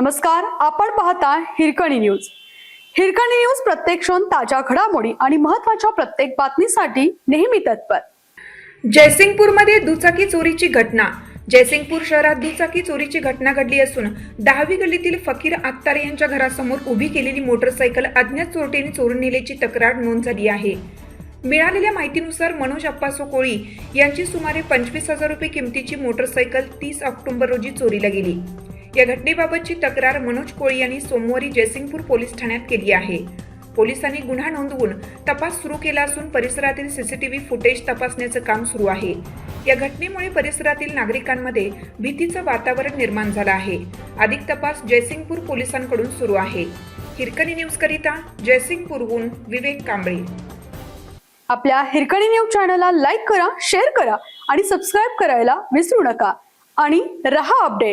नमस्कार आपण पाहता हिरकणी न्यूज. हिरकणी न्यूज प्रत्येक क्षण ताज्या घडामोडी आणि महत्त्वाच्या प्रत्येक बातमीसाठी नेहमी तत्पर. जयसिंगपूरमध्ये दुचाकी चोरीची घटना. जयसिंगपूर शहरात दुचाकी चोरीची घटना घडली असून दहावी गल्लीतील फकीर आत्तार यांच्या घरासमोर उभी केलेली मोटरसायकल अज्ञात चोरटीने चोरून नेल्याची तक्रार नोंद झाली आहे. मिळालेल्या माहितीनुसार मनोज अप्पासो कोळी यांची सुमारे पंचवीस हजार रुपये किमतीची मोटरसायकल तीस ऑक्टोबर रोजी चोरीला गेली. या घटनेबाबतची तक्रार मनोज कोळी यांनी सोमवारी जयसिंगपूर पोलीस ठाण्यात केली आहे. पोलिसांनी गुन्हा नोंदवून तपास सुरू केला असून परिसरातील सीसीटीव्ही फुटेज तपासण्याचं काम सुरू आहे. या घटनेमुळे परिसरातील नागरिकांमध्ये भीतीचं वातावरण निर्माण झालं आहे. अधिक तपास जयसिंगपूर पोलिसांकडून सुरू आहे. हिरकणी न्यूज करिता जयसिंगपूरहून विवेक कांबळे. आपल्या हिरकणी न्यूज चॅनलला लाईक करा शेअर करा आणि सबस्क्राईब करायला विसरू नका. आणि रहा अपडेट.